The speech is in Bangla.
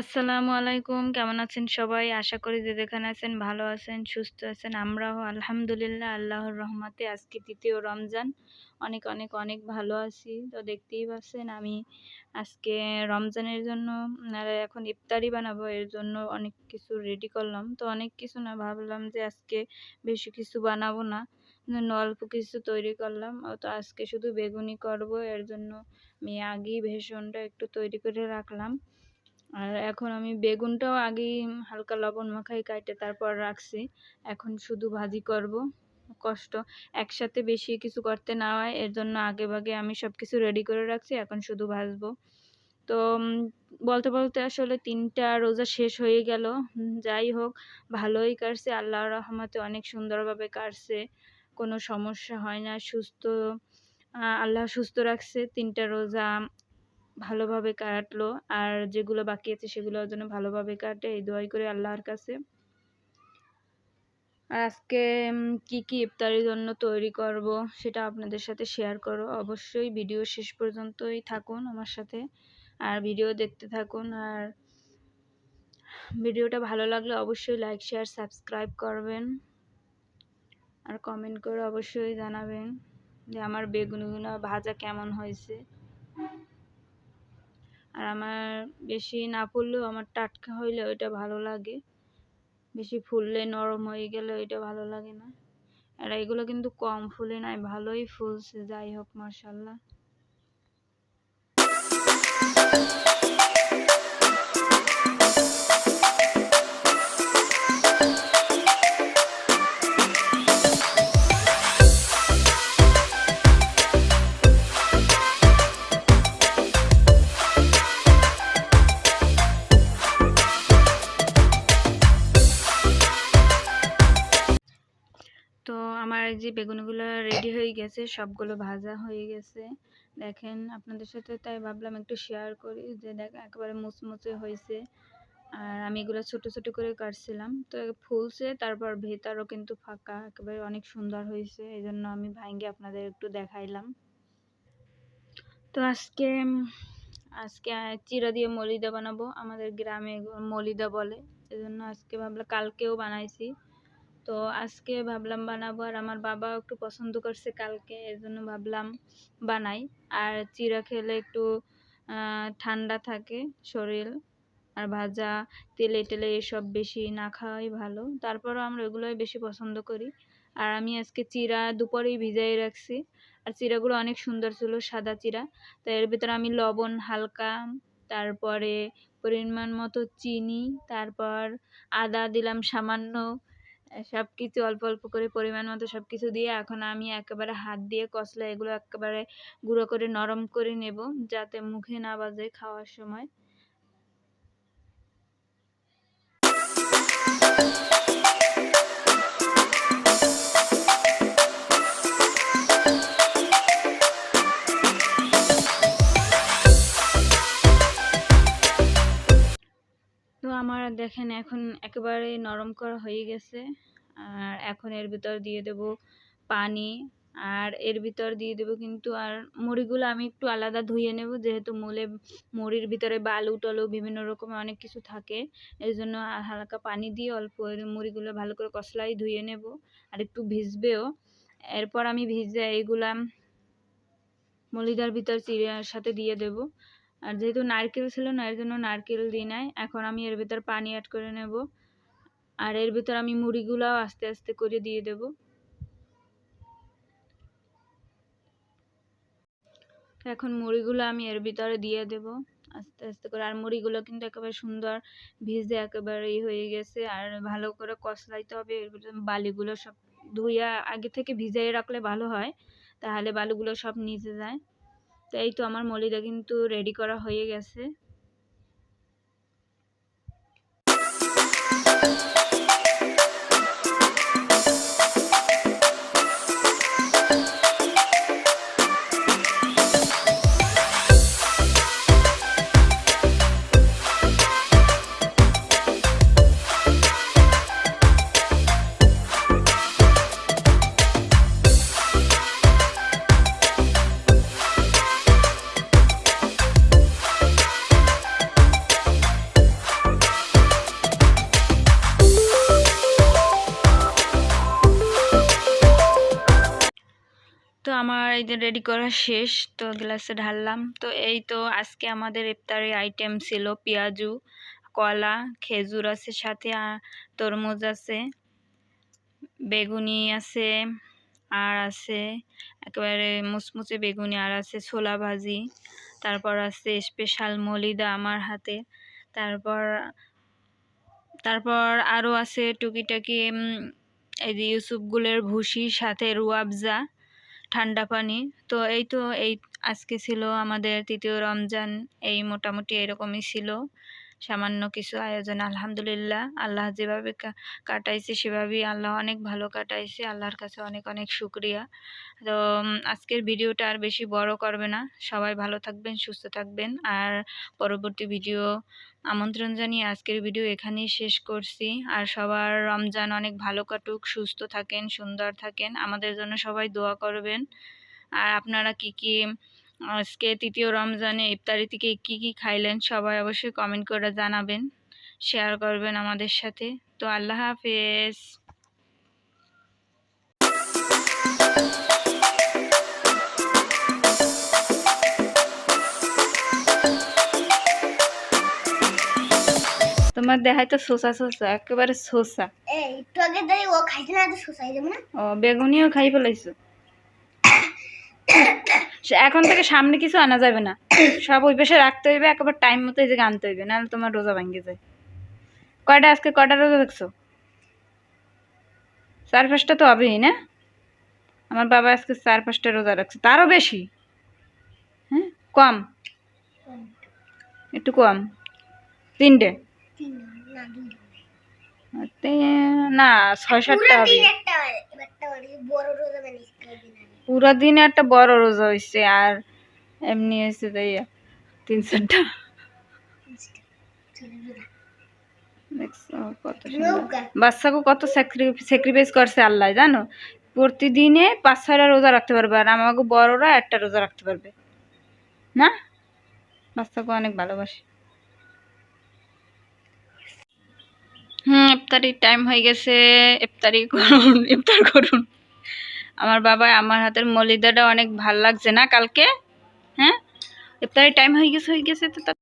আসসালামু আলাইকুম। কেমন আছেন সবাই? আশা করি যে যেখানে আছেন ভালো আছেন, সুস্থ আছেন। আমরাও আলহামদুলিল্লাহ আল্লাহর রহমতে আজকে তৃতীয় রমজান। অনেক অনেক অনেক ভালো আছি। তো দেখতেই পাচ্ছেন আমি আজকে রমজানের জন্য এখন ইফতারি বানাবো, এর জন্য অনেক কিছু রেডি করলাম। তো অনেক কিছু না, ভাবলাম যে আজকে বেশি কিছু বানাবো না। অল্প কিছু তৈরি করলাম। তো আজকে শুধু বেগুনি করব, এর জন্য আমি আগেই ভেষণটা একটু তৈরি করে রাখলাম। আর এখন আমি বেগুনটাও আগেই হালকা লবণ মাখাই, কাটে তারপর রাখছি। এখন শুধু ভাজি করব, কষ্ট। একসাথে বেশি কিছু করতে না হয়, এর জন্য আগে ভাগে আমি সব কিছু রেডি করে রাখছি, এখন শুধু ভাজবো। তো বলতে বলতে আসলে তিনটা রোজা শেষ হয়ে গেল। যাই হোক, ভালোই কাটছে, আল্লাহর রহমতে অনেক সুন্দরভাবে কাটছে, কোনো সমস্যা হয় না, সুস্থ আল্লাহ সুস্থ রাখছে। তিনটা রোজা ভালোভাবে কাটলো। আর যেগুলো বাকি আছে সেগুলো যেন ভালোভাবে কাটে, এই দোয়াই করে আল্লাহর কাছে। আর আজকে কি কি ইফতারির জন্য তৈরি করব সেটা আপনাদের সাথে শেয়ার করো। অবশ্যই ভিডিও শেষ পর্যন্তই থাকুন আমার সাথে। আর ভিডিও দেখতে থাকুন। আর ভিডিওটা ভালো লাগলে অবশ্যই লাইক শেয়ার সাবস্ক্রাইব করবেন। আর কমেন্ট করে অবশ্যই জানাবেন যে আমার বেগুনগুলো ভাজা কেমন হয়েছে। আর আমার বেশি না ফুললেও আমার টাটকা হইলে ওইটা ভালো লাগে। বেশি ফুললে নরম হয়ে গেলে ওইটা ভালো লাগে না। আর এগুলো কিন্তু কম ফুলে নাই, ভালোই ফুলছে, যাই হোক মার্শাল্লাহ যে বেগুনগুলো রেডি হয়ে গেছে, সবগুলো ভাজা হয়ে গেছে। দেখেন, আপনাদের সাথে তাই ভাবলাম একটু শেয়ার করি যে দেখ, একেবারে মুচমুচে হয়েছে। আর আমি এগুলো ছোট ছোট করে কাটছিলাম। তো ফুলছে, তারপর ভেতরও কিন্তু ফাঁকা, একেবারে অনেক সুন্দর হয়েছে। এই জন্য আমি ভাইঙ্গে আপনাদের একটু দেখাইলাম। তো আজকে আজকে চিরা দিয়ে মলিদা বানাবো, আমাদের গ্রামে মলিদা বলে। এজন্য আজকে ভাবলাম কালকেও বানাইছি। তো আজকে ভাবলাম বানাবো আর আমার বাবা একটু পছন্দ করছে কালকে এর জন্য ভাবলাম বানাই। আর চিরা খেলে একটু ঠান্ডা থাকে শরীর, আর ভাজা, তেলে টেলে এসব বেশি না খাওয়াই ভালো। তারপরও আমরা এগুলোই বেশি পছন্দ করি। আর আমি আজকে চিরা দুপুরেই ভিজাই রাখছি। আর চিরাগুলো অনেক সুন্দর ছিল, সাদা চিরা তো এর ভিতরে আমি লবণ হালকা, তারপরে পরিমাণ মতো চিনি, তারপর আদা দিলাম সামান্য সব কিছু অল্প অল্প করে পরিমাণ মতো সব কিছু দিয়ে এখন আমি একেবারে হাত দিয়ে কষলা এগুলো একেবারে গুঁড়ো করে নরম করে নেব যাতে মুখে না বাজে খাওয়ার সময়। দেখেন এখন একেবারে নরম করা হয়ে গেছে। আর এখন এর ভিতর দিয়ে দেব পানি। আর এর ভিতর দিয়ে দেবো কিন্তু আর মুড়িগুলো আমি একটু আলাদা ধুয়ে নেব, যেহেতু মূলে মুড়ির ভিতরে বালু টলু বিভিন্ন রকমের অনেক কিছু থাকে। এই জন্য হালকা পানি দিয়ে অল্প মুড়িগুলো ভালো করে কষলাই ধুয়ে নেব। আর একটু ভিজবেও। এরপর আমি ভিজে এইগুলা মলিদার ভিতর চিড়িয়ার সাথে দিয়ে দেব। আর যেহেতু নারকেল ছিল না এর জন্য নারকেল দিই নাই। এখন আমি এর ভিতর পানি অ্যাড করে নেব। আর এর ভিতর আমি মুড়িগুলাও আস্তে আস্তে করে দিয়ে দেব। এখন মুড়িগুলো আমি এর ভিতরে দিয়ে দেব আস্তে আস্তে করে। আর মুড়িগুলো কিন্তু একেবারে সুন্দর ভিজে একেবারে হয়ে গেছে। আর ভালো করে কষলাইতে হবে। এর বালিগুলো সব ধুইয়া আগে থেকে ভিজাই রাখলে ভালো হয়, তাহলে বালুগুলো সব নিচে যায়। তো এই তো আমার মলিদা কিন্তু রেডি করা হয়ে গেছে। আমার এই যে রেডি করা শেষ, তো গ্লাসে ঢাললাম। তো এই তো আজকে আমাদের ইফতারি আইটেম ছিল পেঁয়াজু, কলা, খেজুর আছে সাথে তরমুজ আছে, বেগুনি আছে, আর আছে একেবারে মুচমুচে বেগুনি, আর আছে ছোলা ভাজি, তারপর আছে স্পেশাল মলিদা আমার হাতে, তারপর তারপর আরও আছে টুকিটাকি এই যে ইউসুফগুলের ভুসি, সাথে রুয়াবজা ঠান্ডা পানি। তো এই তো এই আজকে ছিল আমাদের তৃতীয় রমজান, এই মোটামুটি এরকমই ছিল। সামান্য কিছু আয়োজন, আলহামদুলিল্লাহ। আল্লাহ যেভাবে কাটাইছে সেভাবেই আল্লাহ অনেক ভালো কাটাইছে, আল্লাহর কাছে অনেক অনেক শুক্রিয়া। তো আজকের ভিডিওটা আর বেশি বড় করবে না। সবাই ভালো থাকবেন, সুস্থ থাকবেন। আর পরবর্তী ভিডিও, আমন্ত্রণ জানিয়ে আজকের ভিডিও এখানেই শেষ করছি। আর সবার রমজান অনেক ভালো কাটুক, সুস্থ থাকেন, সুন্দর থাকেন। আমাদের জন্য সবাই দোয়া করবেন। আর আপনারা কি কি আজকে তৃতীয় রমজানে ইফতারি থেকে কি কি খাইলেন সবাই অবশ্যই কমেন্ট করে জানাবেন শেয়ার করবেন আমাদের সাথে। তো আল্লাহ হাফেজ। তোমার দেখায় তো শোষা শোষা একেবারে শোষা। একটু আগে ও খাইছে না তো শোষাই যাব না। ও বেগুনিও খাই ফেলাইছো? এখন থেকে সামনে কিছু আনা যাবে না। সব ওই পাশে রাখতে হইবে একবার টাইম মতো এই জায়গায় আনতে হইবে নাহলে তোমার রোজা ভাঙ্গে যায়। কয়টা আজকে কয়টা রোজা দেখছ? চার পাঁচটা তো হবেই না? আমার বাবা আজকে চার পাঁচটা রোজা রাখছে তারও বেশি। হ্যাঁ কম? একটু কম। তিনটে? না ছয় সাতটা হবে। পুরো দিন একটা বড় রোজা হয়েছে আর এমনি হয়েছে তাই তিন চারটা। বাচ্চাকে কত স্যাক্রিফাইস করছে আল্লাহ জানো? প্রতিদিনে পাঁচ ছয়টা রোজা রাখতে পারবে আর আমাকে বড়রা একটা রোজা রাখতে পারবে। না? বাচ্চাকে অনেক ভালোবাসে। হুম ইফতারির টাইম হয়ে গেছে ইফতারি করুন ইফতার করুন। আমার বাবা আমার হাতের মলিদাটা অনেক ভালো লাগছে না কালকে? হ্যাঁ? ইফতারির টাইম হয়ে গেছে হয়ে গেছে, তো তা-